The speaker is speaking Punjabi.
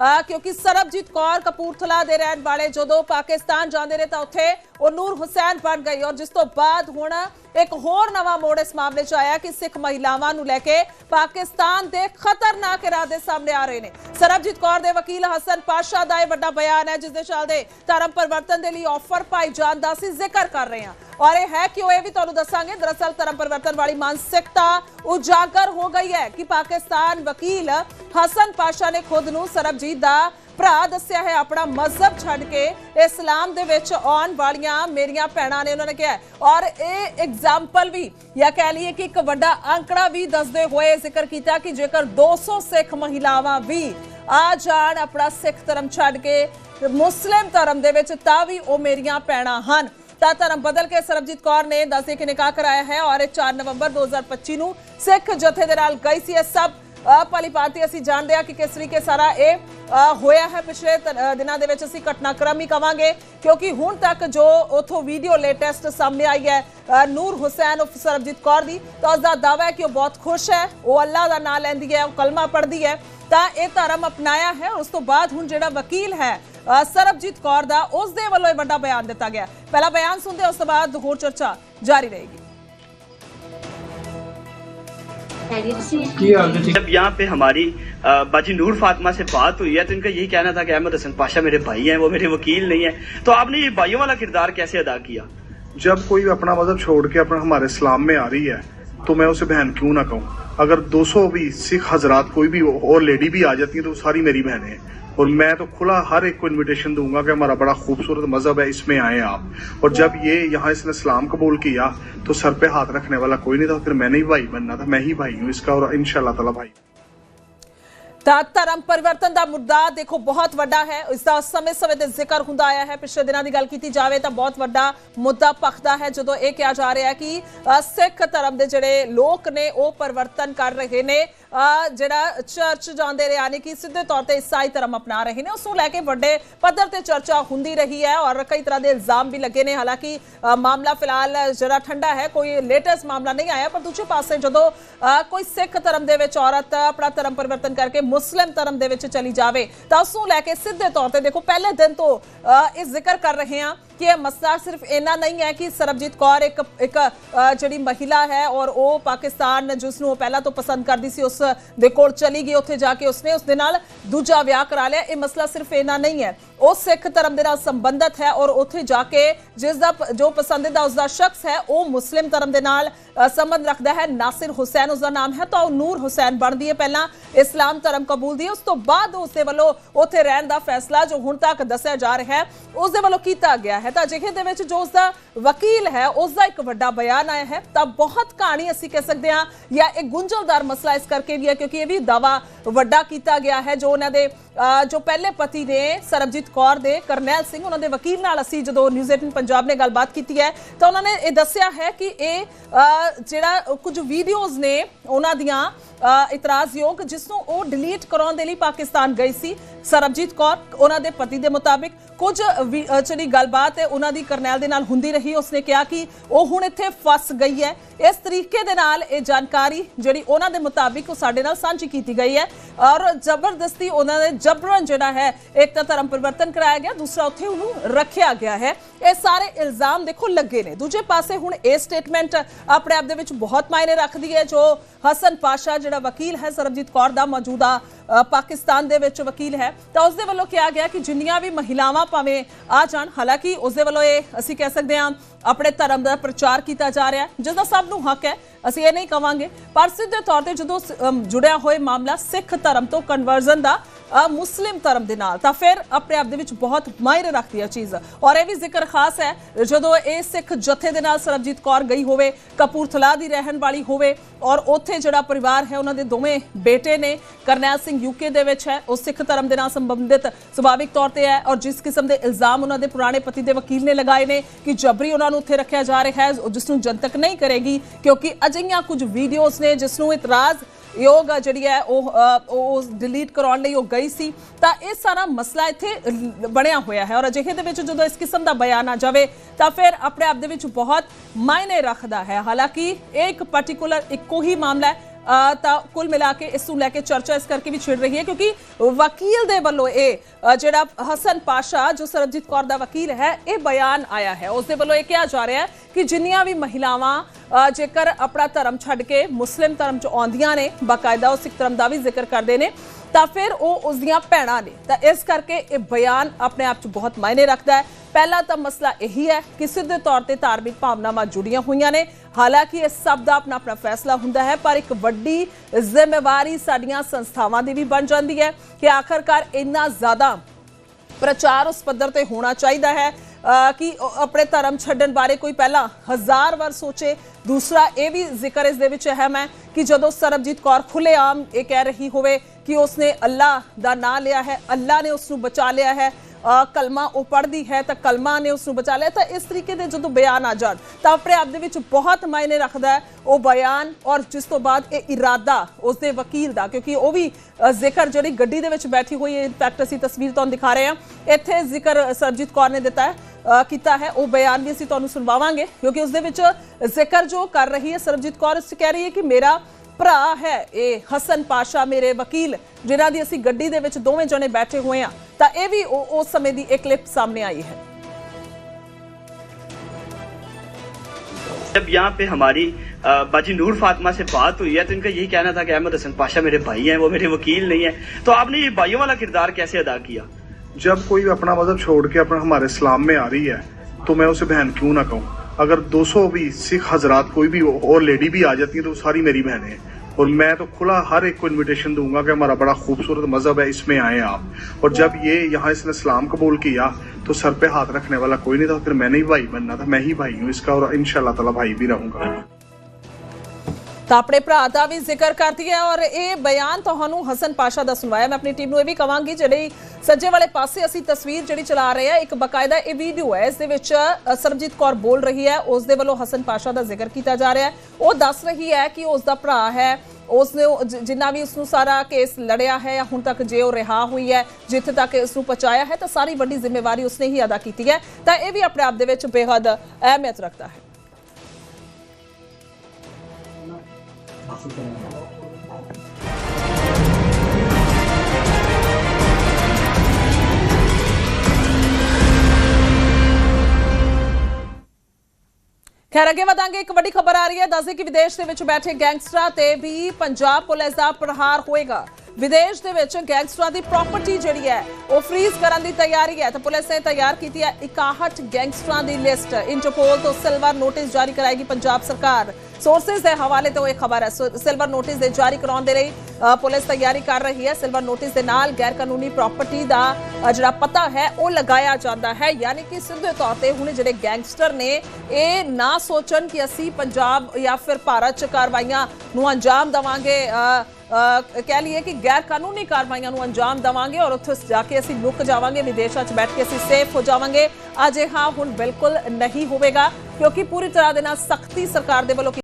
ਕਿਉਂਕਿ ਸਰਬਜੀਤ ਕੌਰ ਕਪੂਰਥਲਾ ਦੇ ਰਹਿਣ ਵਾਲੇ ਜਦੋਂ ਪਾਕਿਸਤਾਨ ਜਾਂਦੇ ਨੇ ਤਾਂ ਉੱਥੇ ਉਹ ਨੂਰ ਹੁਸੈਨ ਬਣ ਗਈ ਔਰ ਜਿਸ ਤੋਂ ਬਾਅਦ ਹੁਣ ਇੱਕ ਹੋਰ ਨਵਾਂ ਮੋੜ ਇਸ ਮਾਮਲੇ 'ਚ ਆਇਆ ਕਿ ਸਿੱਖ ਮਹਿਲਾਵਾਂ ਨੂੰ ਲੈ ਕੇ ਪਾਕਿਸਤਾਨ ਦੇ ਖਤਰਨਾਕ ਇਰਾਦੇ ਸਾਹਮਣੇ ਆ ਰਹੇ ਨੇ। ਸਰਬਜੀਤ ਕੌਰ ਦੇ ਵਕੀਲ ਹਸਨ ਪਾਸ਼ਾ ਦਾ ਇਹ ਵੱਡਾ ਬਿਆਨ ਹੈ ਜਿਸ ਦੇ ਚੱਲਦੇ ਧਰਮ ਪਰਿਵਰਤਨ ਦੇ ਲਈ ਆਫਰ ਪਾਈ ਜਾਣ ਦਾ ਅਸੀਂ ਜ਼ਿਕਰ ਕਰ ਰਹੇ ਹਾਂ। ਔਰ ਇਹ ਹੈ ਕਿ ਉਹ ਇਹ ਵੀ ਤੁਹਾਨੂੰ ਦੱਸਾਂਗੇ, ਦਰਅਸਲ ਧਰਮ ਪਰਿਵਰਤਨ ਵਾਲੀ ਮਾਨਸਿਕਤਾ ਉਜਾਗਰ ਹੋ ਗਈ ਹੈ ਕਿ ਪਾਕਿਸਤਾਨ ਵਕੀਲ ਹਸਨ ਪਾਸ਼ਾ ਨੇ ਖੁਦ ਨੂੰ ਸਰਬਜੀਤ ਦਾ ਭਰਾ ਦੱਸਿਆ ਹੈ ਆਪਣਾ ਮਜ਼ਹਬ ਛੱਡ ਕੇ ਇਸਲਾਮ ਦੇ ਵਿੱਚ ਆਉਣ ਵਾਲੀਆਂ ਮੇਰੀਆਂ ਭੈਣਾਂ ਨੇ ਉਹਨਾਂ ਨੇ ਕਿਹਾ ਹੈ। ਔਰ ਇਹ ਐਗਜ਼ਾਮਪਲ ਵੀ ਜਾਂ ਕਹਿ ਲਈਏ ਕਿ ਇੱਕ ਵੱਡਾ ਅੰਕੜਾ ਵੀ ਦੱਸਦੇ ਹੋਏ ਜ਼ਿਕਰ ਕੀਤਾ ਕਿ ਜੇਕਰ 200 ਸਿੱਖ ਮਹਿਲਾਵਾਂ ਵੀ ਆ ਜਾਣ ਆਪਣਾ ਸਿੱਖ ਧਰਮ ਛੱਡ ਕੇ ਮੁਸਲਿਮ ਧਰਮ ਦੇ ਵਿੱਚ ਤਾਂ ਵੀ ਉਹ ਮੇਰੀਆਂ ਭੈਣਾਂ ਹਨ ਤਾਂ ਧਰਮ ਬਦਲ ਕੇ ਸਰਬਜੀਤ ਕੌਰ ਨੇ ਦੱਸੇ ਕਿ ਨਿਕਾਹ ਕਰਾਇਆ ਹੈ ਔਰ ਇਹ 4 ਨਵੰਬਰ 2025 ਨੂੰ ਸਿੱਖ ਜਥੇ ਦੇ ਨਾਲ ਗਈ ਸੀ ਇਹ ਸਭ ਭਲੀ ਭਾਂਤੀ ਅਸੀਂ ਜਾਣਦੇ ਹਾਂ ਕਿ ਕਿਸ ਤਰੀਕੇ ਸਾਰਾ ਇਹ ਹੋਇਆ ਹੈ। ਪਿਛਲੇ ਦਿਨਾਂ ਦੇ ਵਿੱਚ ਅਸੀਂ ਘਟਨਾਕ੍ਰਮ ਹੀ ਕਵਾਂਗੇ, ਕਿਉਂਕਿ ਹੁਣ ਤੱਕ ਜੋ ਉਥੋਂ ਵੀਡੀਓ ਲੇਟੈਸਟ ਸਾਹਮਣੇ ਆਈ ਹੈ ਨੂਰ ਹੁਸੈਨ ਉਫ ਸਰਬਜੀਤ ਕੌਰ ਦੀ, ਤਾਂ ਉਸ ਦਾ ਦਾਅਵਾ ਹੈ ਕਿ ਉਹ ਬਹੁਤ ਖੁਸ਼ ਹੈ, ਉਹ ਅੱਲਾਹ ਦਾ ਨਾਮ ਲੈਂਦੀ ਹੈ, ਉਹ ਕਲਮਾ ਪੜ੍ਹਦੀ ਹੈ। ਤਾਂ ਇਹ ਧਰਮ ਅਪਣਾਇਆ ਹੈ, ਉਸ ਤੋਂ ਬਾਅਦ ਹੁਣ ਜਿਹੜਾ ਵਕੀਲ ਹੈ ਸਰਬਜੀਤ ਕੌਰ ਦਾ, ਉਸ ਦੇ ਵੱਲੋਂ ਇਹ ਵੱਡਾ ਬਿਆਨ ਦਿੱਤਾ ਗਿਆ। ਪਹਿਲਾ ਬਿਆਨ ਸੁਣਦੇ ਉਸ ਤੋਂ ਬਾਅਦ ਹੋਰ ਚਰਚਾ ਜਾਰੀ ਰਹੇਗੀ। जब यहाँ पे हमारी बाजी नूर फातिमा से बात हुई है तो इनका यही कहना था कि अहमद हसन पाशा मेरे भाई हैं वो मेरे वकील नहीं है। तो आपने ये भाइयों वाला किरदार कैसे अदा किया? जब कोई अपना मज़हब छोड़ के अपना हमारे इस्लाम में आ रही है तो मैं उसे बहन क्यों ना कहूँ? अगर 200 भी सिख हजरात कोई भी और लेडी भी आ जाती है तो सारी मेरी बहनें हैं। और मैं तो खुला हर एक को इनविटेशन दूंगा कि हमारा बड़ा खूबसूरत मजहब है इसमें आए आप और जब ये यहाँ इसने इस्लाम कबूल किया तो सर पे हाथ रखने वाला कोई नहीं था फिर मैंने ही भाई बनना था मैं ही भाई हूँ इसका और इंशाल्लाह ताला भाई ਤਾਂ ਧਰਮ ਪਰਿਵਰਤਨ ਦਾ ਮੁੱਦਾ ਦੇਖੋ ਬਹੁਤ ਵੱਡਾ ਹੈ ਇਸ ਦਾ ਸਮੇਂ-ਸਮੇਂ ਤੇ ਜ਼ਿਕਰ ਹੁੰਦਾ ਆਇਆ ਹੈ ਪਿਛਲੇ ਦਿਨਾਂ ਦੀ ਗੱਲ ਕੀਤੀ ਜਾਵੇ ਤਾਂ ਬਹੁਤ ਵੱਡਾ ਮੁੱਦਾ ਪਖਦਾ ਹੈ ਜਦੋਂ ਇਹ ਕਿਹਾ ਜਾ ਰਿਹਾ ਹੈ ਕਿ ਅ, ਸਿੱਖ ਧਰਮ ਦੇ ਜਿਹੜੇ ਲੋਕ ਨੇ ਉਹ ਪਰਿਵਰਤਨ ਕਰ ਰਹੇ ਨੇ ਅ, ਜਿਹੜਾ ਚਰਚ ਜਾਂਦੇ ਨੇ ਯਾਨੀ ਕਿ ਸਿੱਧੇ ਤੌਰ ਤੇ ਈਸਾਈ ਧਰਮ ਅਪਣਾ ਰਹੇ ਨੇ ਉਸ ਨੂੰ ਲੈ ਕੇ ਵੱਡੇ ਪੱਧਰ ਤੇ ਚਰਚਾ ਹੁੰਦੀ ਰਹੀ ਹੈ ਔਰ ਕਈ ਤਰ੍ਹਾਂ ਦੇ ਇਲਜ਼ਾਮ ਵੀ ਲੱਗੇ ਨੇ। ਹਾਲਾਂਕਿ ਮਾਮਲਾ ਫਿਲਹਾਲ ਜਿਹੜਾ ਠੰਡਾ ਹੈ ਕੋਈ ਲੇਟੈਸਟ ਮਾਮਲਾ ਨਹੀਂ ਆਇਆ ਪਰ ਦੂਜੇ ਪਾਸੇ ਜਦੋਂ ਕੋਈ ਸਿੱਖ ਧਰਮ ਦੇ ਵਿੱਚ ਔਰਤ ਆਪਣਾ ਧਰਮ ਪਰਿਵਰਤਨ ਕਰਕੇ ਮੁਸਲਿਮ ਧਰਮ ਦੇ ਵਿੱਚ ਚਲੀ ਜਾਵੇ ਤਾਂ ਉਸ ਨੂੰ ਲੈ ਕੇ ਸਿੱਧੇ ਤੌਰ ਤੇ ਦੇਖੋ ਪਹਿਲੇ ਦਿਨ ਤੋਂ ਅ, ਇਹ ਜ਼ਿਕਰ ਕਰ ਰਹੇ ਹਾਂ। ਕਿ ਇਹ ਮਸਲਾ ਸਿਰਫ ਇੰਨਾ ਨਹੀਂ ਹੈ ਕਿ ਸਰਬਜੀਤ ਕੌਰ ਇੱਕ ਇੱਕ ਅ, ਜਿਹੜੀ ਮਹਿਲਾ ਹੈ ਔਰ ਉਹ ਪਾਕਿਸਤਾਨ ਜਿਸ ਨੂੰ ਉਹ ਪਹਿਲਾਂ ਤੋਂ ਪਸੰਦ ਕਰਦੀ ਸੀ ਉਸ ਦੇ ਕੋਲ ਚਲੀ ਗਈ ਉੱਥੇ ਜਾ ਕੇ ਉਸਨੇ ਉਸ ਦੇ ਨਾਲ ਦੂਜਾ ਵਿਆਹ ਕਰਾ ਲਿਆ। ਇਹ ਮਸਲਾ ਸਿਰਫ ਇੰਨਾ ਨਹੀਂ ਹੈ। ਉਹ ਸਿੱਖ ਧਰਮ ਦੇ ਨਾਲ ਸੰਬੰਧਤ ਹੈ ਔਰ ਉੱਥੇ ਜਾ ਕੇ ਜਿਸ ਦਾ ਜੋ ਪਸੰਦੀਦਾ ਉਸ ਦਾ ਸ਼ਖਸ ਹੈ, ਉਹ ਮੁਸਲਿਮ ਧਰਮ ਦੇ ਨਾਲ ਸੰਬੰਧ ਰੱਖਦਾ ਹੈ। ਨਾਸਿਰ ਹੁਸੈਨ ਉਸ ਦਾ ਨਾਮ ਹੈ, ਤਾਂ ਉਹ ਨੂਰ ਹੁਸੈਨ ਬਣਦੀ ਹੈ। ਪਹਿਲਾਂ ਇਸਲਾਮ ਧਰਮ ਕਬੂਲ ਦੀ, ਉਸ ਤੋਂ ਬਾਅਦ ਉਸ ਦੇ ਵੱਲੋਂ ਉੱਥੇ ਰਹਿਣ ਦਾ ਫੈਸਲਾ ਜੋ ਹੁਣ ਤੱਕ ਦੱਸਿਆ ਜਾ ਰਿਹਾ ਹੈ, ਉਸ ਦੇ ਵੱਲੋਂ ਕੀਤਾ ਗਿਆ ਹੈ। ਤਾਂ ਅਜਿਹੇ ਦੇ ਵਿੱਚ ਜੋ ਉਸ ਦਾ ਵਕੀਲ ਹੈ ਉਸ ਦਾ ਇੱਕ ਵੱਡਾ ਬਿਆਨ ਆਇਆ ਹੈ। ਤਾਂ ਬਹੁਤ ਕਹਾਣੀ ਅਸੀਂ ਕਹਿ ਸਕਦੇ ਹਾਂ, ਜਾਂ ਇੱਕ ਗੁੰਝਲਦਾਰ ਮਸਲਾ ਇਸ ਕਰਕੇ ਵੀ ਹੈ ਕਿਉਂਕਿ ਇਹ ਵੀ ਦਾਵਾ ਵੱਡਾ ਕੀਤਾ ਗਿਆ ਹੈ, ਜੋ ਉਹਨਾਂ ਦੇ ਜੋ ਪਹਿਲੇ ਪਤੀ ਨੇ ਸਰਬਜੀਤ ਕੌਰ ਦੇ, ਕਰਨੈਲ ਸਿੰਘ, ਉਹਨਾਂ ਦੇ ਵਕੀਲ ਨਾਲ ਅਸੀਂ ਜਦੋਂ ਨਿਊਜ਼ 18 ਪੰਜਾਬ ਨੇ ਗੱਲਬਾਤ ਕੀਤੀ ਹੈ, ਤਾਂ ਉਹਨਾਂ ਨੇ ਇਹ ਦੱਸਿਆ ਹੈ ਕਿ ਇਹ ਜਿਹੜਾ ਕੁਝ ਵੀਡੀਓਜ਼ ਨੇ ਉਹਨਾਂ ਦੀਆਂ ਇਤਰਾਜ਼ਯੋਗ, ਜਿਸ ਨੂੰ ਉਹ ਡਿਲੀਟ ਕਰਾਉਣ ਦੇ ਲਈ ਪਾਕਿਸਤਾਨ ਗਈ ਸੀ। ਸਰਬਜੀਤ ਕੌਰ, ਉਹਨਾਂ ਦੇ ਪਤੀ ਦੇ ਮੁਤਾਬਿਕ ਕੁਝ ਵੀ- ਅ, ਜਿਹੜੀ ਗੱਲਬਾਤ ਹੈ ਉਹਨਾਂ ਦੀ ਕਰਨੈਲ ਦੇ ਨਾਲ ਹੁੰਦੀ ਰਹੀ। ਉਸਨੇ ਕਿਹਾ ਕਿ ਉਹ ਹੁਣ ਇੱਥੇ ਫਸ ਗਈ ਹੈ। ਇਸ ਤਰੀਕੇ ਦੇ ਨਾਲ ਇਹ ਜਾਣਕਾਰੀ ਜਿਹੜੀ ਉਹਨਾਂ ਦੇ ਮੁਤਾਬਿਕ ਉਹ ਸਾਡੇ ਨਾਲ ਸਾਂਝੀ ਕੀਤੀ ਗਈ ਹੈ। ਔਰ ਜ਼ਬਰਦਸਤੀ ਉਹਨਾਂ ਦੇ ਜਬਰਨ ਜਿਹੜਾ ਹੈ ਇੱਕ ਤਾਂ ਧਰਮ ਪਰਿਵਰਤਨ ਕਰਾਇਆ ਗਿਆ ਦੂਸਰਾ ਉੱਥੇ ਉਹਨੂੰ ਰੱਖਿਆ ਗਿਆ ਹੈ। ਇਹ ਸਾਰੇ ਇਲਜ਼ਾਮ ਦੇਖੋ ਲੱਗੇ ਨੇ। ਦੂਜੇ ਪਾਸੇ ਹੁਣ ਇਹ ਸਟੇਟਮੈਂਟ ਆਪਣੇ ਆਪ ਦੇ ਵਿੱਚ ਬਹੁਤ ਮਾਇਨੇ ਰੱਖਦੀ ਹੈ ਜੋ ਹਸਨ ਪਾਸ਼ਾ ਜਿਹੜਾ ਵਕੀਲ ਹੈ ਸਰਬਜੀਤ ਕੌਰ ਦਾ ਮੌਜੂਦਾ ਪਾਕਿਸਤਾਨ ਦੇ ਵਿੱਚ ਵਕੀਲ ਹੈ। ਤਾਂ ਉਸ ਦੇ ਵੱਲੋਂ ਕਿਹਾ ਗਿਆ ਕਿ ਜਿੰਨੀਆਂ ਵੀ ਮਹਿਲਾਵਾਂ ਭਾਵੇਂ ਆ ਜਾਣ, ਹਾਲਾਂਕਿ ਉਸ ਦੇ ਵੱਲੋਂ ਇਹ ਅਸੀਂ ਕਹਿ ਸਕਦੇ ਹਾਂ, ਆਪਣੇ ਧਰਮ ਦਾ ਪ੍ਰਚਾਰ ਕੀਤਾ ਜਾ ਰਿਹਾ ਹੈ। ਜਿਸ ਦਾ ਸਭ ਨੂੰ ਹੱਕ ਹੈ ਅਸੀਂ ਇਹ ਨਹੀਂ ਕਵਾਂਗੇ, ਪਰ ਸਿੱਧੇ ਤੌਰ ਤੇ ਜਦੋਂ ਜੁੜਿਆ ਹੋਏ ਮਾਮਲਾ ਸਿੱਖ ਧਰਮ ਤੋਂ ਕਨਵਰਜ਼ਨ ਦਾ ਮੁਸਲਿਮ ਧਰਮ ਦੇ ਨਾਲ, ਤਾਂ ਫਿਰ ਆਪਣੇ ਆਪ ਦੇ ਵਿੱਚ ਬਹੁਤ ਮਾਇਨੇ ਰੱਖਦੀ ਹੈ ਚੀਜ਼। ਔਰ ਇਹ ਵੀ ਜ਼ਿਕਰ ਖਾਸ ਹੈ, ਜਦੋਂ ਇਹ ਸਿੱਖ ਜਥੇ ਦੇ ਨਾਲ ਸਰਬਜੀਤ ਕੌਰ ਗਈ ਹੋਵੇ, ਕਪੂਰਥਲਾ ਦੀ ਰਹਿਣ ਵਾਲੀ ਹੋਵੇ, ਔਰ ਉੱਥੇ ਜਿਹੜਾ ਪਰਿਵਾਰ ਹੈ ਉਹਨਾਂ ਦੇ ਦੋਵੇਂ ਬੇਟੇ ਨੇ, ਕਰਨੈਲ ਸਿੰਘ ਯੂਕੇ ਦੇ ਵਿੱਚ ਹੈ, ਉਹ ਸਿੱਖ ਧਰਮ ਦੇ ਨਾਲ ਸੰਬੰਧਿਤ ਸੁਭਾਵਿਕ ਤੌਰ ਤੇ ਹੈ, ਔਰ ਜਿਸ ਕਿਸਮ ਦੇ ਇਲਜ਼ਾਮ ਉਹਨਾਂ ਦੇ ਪੁਰਾਣੇ ਪਤੀ ਦੇ ਵਕੀਲ ਨੇ ਲਗਾਏ ਨੇ ਕਿ ਜਬਰੀ ਉਹਨਾਂ ਨੂੰ ਉੱਥੇ ਰੱਖਿਆ ਜਾ ਰਿਹਾ ਹੈ ਜਿਸ ਨੂੰ ਜਨਤਕ ਨਹੀਂ ਕਰੇਗੀ, ਕਿਉਂਕਿ ਅਜਿਹੀਆਂ ਕੁਝ ਵੀਡੀਓਜ਼ ਨੇ ਜਿਸ ਨੂੰ ਇਤਰਾਜ਼ ਯੋਗ ਜਿਹੜੀ ਹੈ ਉਹ ਉਹ ਡਿਲੀਟ ਕਰਾਉਣ ਲਈ ਉਹ ਗਈ ਸੀ। ਤਾਂ ਇਹ ਸਾਰਾ ਮਸਲਾ ਇੱਥੇ ਬਣਿਆ ਹੋਇਆ ਹੈ ਔਰ ਅਜਿਹੇ ਦੇ ਵਿੱਚ ਜਦੋਂ ਇਸ ਕਿਸਮ ਦਾ ਬਿਆਨ ਆ ਜਾਵੇ, ਤਾਂ ਫਿਰ ਆਪਣੇ ਆਪ ਦੇ ਵਿੱਚ ਬਹੁਤ ਮਾਇਨੇ ਰੱਖਦਾ ਹੈ। ਹਾਲਾਂਕਿ ਇਹ ਇੱਕ ਪਾਰਟਿਕੂਲਰ ਇੱਕੋ ਹੀ ਮਾਮਲਾ ਹੈ ਤਾਂ ਕੁੱਲ ਮਿਲਾ ਕੇ ਇਸ ਨੂੰ ਲੈ ਕੇ ਚਰਚਾ ਇਸ ਕਰਕੇ ਵੀ ਛਿੜ ਰਹੀ ਹੈ ਕਿਉਂਕਿ ਵਕੀਲ ਦੇ ਵੱਲੋਂ ਇਹ ਜਿਹੜਾ ਹਸਨ ਪਾਸ਼ਾ ਜੋ ਸਰਬਜੀਤ ਕੌਰ ਦਾ ਵਕੀਲ ਹੈ, ਇਹ ਬਿਆਨ ਆਇਆ ਹੈ। ਉਸ ਦੇ ਵੱਲੋਂ ਇਹ ਕਿਹਾ ਜਾ ਰਿਹਾ ਹੈ ਕਿ ਜਿੰਨੀਆਂ ਵੀ ਮਹਿਲਾਵਾਂ ਜੇਕਰ ਆਪਣਾ ਧਰਮ ਛੱਡ ਕੇ ਮੁਸਲਿਮ ਧਰਮ ਚ ਆਉਂਦੀਆਂ ਨੇ, ਬਾਕਾਇਦਾ ਉਹ ਸਿੱਖ ਧਰਮ ਦਾ ਵੀ ਜ਼ਿਕਰ ਕਰਦੇ ਨੇ, ਤਾਂ ਫਿਰ ਉਹ ਉਸ ਦੀਆਂ ਭੈਣਾਂ ਨੇ। ਤਾਂ ਇਸ ਕਰਕੇ ਇਹ ਬਿਆਨ ਆਪਣੇ ਆਪ 'ਚ ਬਹੁਤ ਮਾਇਨੇ ਰੱਖਦਾ ਹੈ। ਪਹਿਲਾ ਤਾਂ ਮਸਲਾ ਇਹੀ ਹੈ ਕਿ ਸਿੱਧੇ ਤੌਰ ਤੇ ਧਾਰਮਿਕ ਭਾਵਨਾਵਾਂ ਜੁੜੀਆਂ ਹੋਈਆਂ ਨੇ ਹਾਲਾਂਕਿ ਇਸ ਸਭ ਦਾ ਆਪਣਾ ਆਪਣਾ ਫੈਸਲਾ ਹੁੰਦਾ ਹੈ, ਪਰ ਇੱਕ ਵੱਡੀ ਜ਼ਿੰਮੇਵਾਰੀ ਸਾਡੀਆਂ ਸੰਸਥਾਵਾਂ ਦੀ ਵੀ ਬਣ ਜਾਂਦੀ ਹੈ ਕਿ ਆਖਰਕਾਰ ਇੰਨਾ ਜ਼ਿਆਦਾ ਪ੍ਰਚਾਰ ਉਸ ਪੱਧਰ ਤੇ ਹੋਣਾ ਚਾਹੀਦਾ ਹੈ ਕਿ ਉਹ ਆਪਣੇ ਧਰਮ ਛੱਡਣ ਬਾਰੇ ਕੋਈ ਪਹਿਲਾਂ ਹਜ਼ਾਰ ਵਾਰ ਸੋਚੇ। ਦੂਸਰਾ ਇਹ ਵੀ ਜ਼ਿਕਰ ਇਸ ਦੇ ਵਿੱਚ ਅਹਿਮ ਹੈ ਕਿ ਜਦੋਂ ਸਰਬਜੀਤ ਕੌਰ ਖੁੱਲੇਆਮ ਇਹ ਕਹਿ ਰਹੀ ਹੋਵੇ ਕਿ ਉਸਨੇ ਅੱਲਾ ਦਾ ਨਾਂ ਲਿਆ ਹੈ, ਅੱਲਾ ਨੇ ਉਸ ਨੂੰ ਬਚਾ ਲਿਆ ਹੈ ਕਲਮਾ ਉਹ ਪੜ੍ਹਦੀ ਹੈ ਤਾਂ ਕਲਮਾ ਨੇ ਉਸ ਨੂੰ ਬਚਾ ਲਿਆ। ਤਾਂ ਇਸ ਤਰੀਕੇ ਦੇ ਜਦੋਂ ਬਿਆਨ ਆ ਜਾਣ, ਤਾਂ ਆਪਣੇ ਆਪ ਦੇ ਵਿੱਚ ਬਹੁਤ ਮਾਇਨੇ ਰੱਖਦਾ ਹੈ ਉਹ ਬਿਆਨ ਔਰ ਜਿਸ ਤੋਂ ਬਾਅਦ ਇਹ ਇਰਾਦਾ ਉਸ ਦੇ ਵਕੀਲ ਦਾ, ਕਿਉਂਕਿ ਉਹ ਵੀ ਜ਼ਿਕਰ ਜਿਹੜੀ ਗੱਡੀ ਦੇ ਵਿੱਚ ਬੈਠੀ ਹੋਈ ਹੈ ਇਨਫੈਕਟ ਅਸੀਂ ਤਸਵੀਰ ਤੁਹਾਨੂੰ ਦਿਖਾ ਰਹੇ ਹਾਂ। ਇੱਥੇ ਜ਼ਿਕਰ ਸਰਬਜੀਤ ਕੌਰ ਨੇ ਦਿੱਤਾ ਹੈ ਕੀਤਾ ਹੈ। ਉਹ ਬਿਆਨ ਵੀ ਅਸੀਂ ਤੁਹਾਨੂੰ ਸੁਣਵਾਵਾਂਗੇ, ਕਿਉਂਕਿ ਉਸ ਦੇ ਵਿੱਚ ਜ਼ਿਕਰ ਜੋ ਕਰ ਰਹੀ ਹੈ ਸਰਬਜੀਤ ਕੌਰ ਇਸ ਕਹਿ ਰਹੀ ਹੈ ਕਿ ਮੇਰਾ ਭਰਾ ਹੈ ਇਹ ਹਸਨ ਪਾਸ਼ਾ ਮੇਰੇ ਵਕੀਲ ਜਿਨ੍ਹਾਂ ਦੀ ਅਸੀਂ ਗੱਡੀ ਦੇ ਵਿੱਚ ਦੋਵੇਂ ਜਣੇ ਬੈਠੇ ਹੋਏ ਆ ਤਾਂ ਇਹ ਵੀ ਉਹ- ਉਸ ਸਮੇਂ ਦੀ ਇੱਕ ਕਲਿੱਪ ਸਾਹਮਣੇ ਆਈ ਹੈ जब यहाँ पे हमारी अ, बाजी नूर फातिमा से बात हुई है तो इनका यही कहना था कि अहमद हसन पाशा मेरे भाई हैं वो मेरे वकील नहीं है तो आपने ये भाइयों वाला किरदार कैसे अदा किया जब कोई अपना मजहब छोड़ के अपना हमारे इस्लाम में आ रही है तो मैं उसे बहन क्यों ना कहूँ अगर 200 भी सिख हजरात कोई भी और लेडी भी आ जाती है तो सारी मेरी बहनें हैं। और मैं तो खुला हर एक को इनविटेशन दूँगा कि हमारा बड़ा खूबसूरत मज़हब है, इसमें आए आप। और जब ये यहाँ इसने इस्लाम कबूल किया तो सर पे हाथ रखने वाला कोई नहीं था, फिर मैंने ही भाई बनना था, मैं ही भाई हूँ इसका, और इंशाल्लाह ताला भाई भी रहूँगा। ਤਾਂ ਆਪਣੇ ਭਰਾ ਦਾ ਵੀ ਜ਼ਿਕਰ ਕਰਦੀ ਹੈ ਔਰ ਇਹ ਬਿਆਨ ਤੁਹਾਨੂੰ ਹਸਨ ਪਾਸ਼ਾ ਦਾ ਸੁਣਵਾਇਆ। ਮੈਂ ਆਪਣੀ ਟੀਮ ਨੂੰ ਇਹ ਵੀ ਕਵਾਂਗੀ, ਜਿਹੜੀ ਸੱਜੇ ਵਾਲੇ ਪਾਸੇ ਅਸੀਂ ਤਸਵੀਰ ਜਿਹੜੀ ਚਲਾ ਰਹੇ ਆ ਇੱਕ ਬਕਾਇਦਾ ਇਹ ਵੀਡੀਓ ਹੈ। ਇਸ ਦੇ ਵਿੱਚ ਸਰਬਜੀਤ ਕੌਰ ਬੋਲ ਰਹੀ ਹੈ, ਉਸ ਦੇ ਵੱਲੋਂ ਹਸਨ ਪਾਸ਼ਾ ਦਾ ਜ਼ਿਕਰ ਕੀਤਾ ਜਾ ਰਿਹਾ ਹੈ। ਉਹ ਦੱਸ ਰਹੀ ਹੈ ਕਿ ਉਸ ਦਾ ਭਰਾ ਹੈ, ਉਸ ਨੇ ਉਹ ਜਿੰਨਾ ਵੀ ਉਸ ਨੂੰ ਸਾਰਾ ਕੇਸ ਲੜਿਆ ਹੈ ਜਾਂ ਹੁਣ ਤੱਕ ਜੇ ਉਹ ਰਿਹਾ ਹੋਈ ਹੈ, ਜਿੱਥੇ ਤੱਕ ਇਸ ਨੂੰ ਪਹੁੰਚਾਇਆ ਹੈ, ਤਾਂ ਸਾਰੀ ਵੱਡੀ ਜ਼ਿੰਮੇਵਾਰੀ ਉਸਨੇ ਹੀ ਅਦਾ ਕੀਤੀ ਹੈ। ਤਾਂ ਇਹ ਵੀ ਆਪਣੇ ਆਪ ਦੇ ਵਿੱਚ ਬੇਹੱਦ ਅਹਿਮੀਅਤ ਰੱਖਦਾ ਹੈ। ਖੈਰ, ਅੱਗੇ ਵਧਾਂਗੇ। ਇੱਕ ਵੱਡੀ ਖਬਰ ਆ ਰਹੀ ਹੈ। ਦੱਸਦੇ ਕਿ ਵਿਦੇਸ਼ ਦੇ ਵਿੱਚ ਬੈਠੇ ਗੈਂਗਸਟਰਾਂ ਤੇ ਵੀ ਪੰਜਾਬ ਪੁਲਿਸ ਦਾ ਪ੍ਰਹਾਰ ਹੋਏਗਾ। ਵਿਦੇਸ਼ ਦੇ ਵਿੱਚ ਗੈਂਗਸਟਰਾਂ ਦੀ ਪ੍ਰਾਪਰਟੀ ਜਿਹੜੀ ਹੈ, ਉਹ ਫ੍ਰੀਜ਼ ਕਰਨ ਦੀ ਤਿਆਰੀ ਹੈ। ਤਾਂ ਪੁਲਿਸ ਨੇ ਤਿਆਰ ਕੀਤੀ ਹੈ 61 ਗੈਂਗਸਟਰਾਂ ਦੀ ਲਿਸਟ ਇੰਟਰਪੋਲ ਤੋਂ ਸਿਲਵਰ ਨੋਟਿਸ ਜਾਰੀ ਕਰਾਏਗੀ ਪੰਜਾਬ ਸਰਕਾਰ। ਸੋਰਸਸ ਦੇ ਹਵਾਲੇ ਤੋਂ ਇਹ ਖਬਰ ਹੈ ਸੋ- ਸਿਲਵਰ ਨੋਟਿਸ ਦੇ ਜਾਰੀ ਕਰਾਉਣ ਦੇ ਲਈ ਅ, ਪੁਲਿਸ ਤਿਆਰੀ ਕਰ ਰਹੀ ਹੈ ਸਿਲਵਰ ਨੋਟਿਸ ਦੇ ਨਾਲ ਗੈਰ ਕਾਨੂੰਨੀ ਪ੍ਰਾਪਰਟੀ ਦਾ ਅ, ਜਿਹੜਾ ਪਤਾ ਹੈ ਉਹ ਲਗਾਇਆ ਜਾਂਦਾ ਹੈ ਯਾਨੀ ਕਿ ਸਿੱਧੇ ਤੌਰ ਤੇ ਹੁਣ ਜਿਹੜੇ ਗੈਂਗਸਟਰ ਨੇ ਇਹ ਨਾ ਸੋਚਣ ਕਿ ਅਸੀਂ ਪੰਜਾਬ ਜਾਂ ਫਿਰ ਭਾਰਤ ਚ ਕਾਰਵਾਈਆਂ ਨੂੰ ਅੰਜਾਮ ਦਵਾਂਗੇ ਅ, ਅ, ਕਹਿ ਲਈਏ ਕਿ ਗੈਰ ਕਾਨੂੰਨੀ ਕਾਰਵਾਈਆਂ ਨੂੰ ਅੰਜਾਮ ਦਵਾਂਗੇ ਔਰ ਉੱਥੇ ਜਾ ਕੇ ਅਸੀਂ ਲੁਕ ਜਾਵਾਂਗੇ ਵਿਦੇਸ਼ਾਂ 'ਚ ਬੈਠ ਕੇ ਅਸੀਂ ਸੇਫ ਹੋ ਜਾਵਾਂਗੇ ਅਜੇ ਹਾਂ ਹੁਣ ਬਿਲਕੁਲ ਨਹੀਂ ਹੋਵੇਗਾ ਕਿਉਂਕਿ ਪੂਰੀ ਤਰ੍ਹਾਂ ਦੇ ਨਾਲ ਸਖਤੀ ਸਰਕਾਰ ਦੇ ਵੱਲੋਂ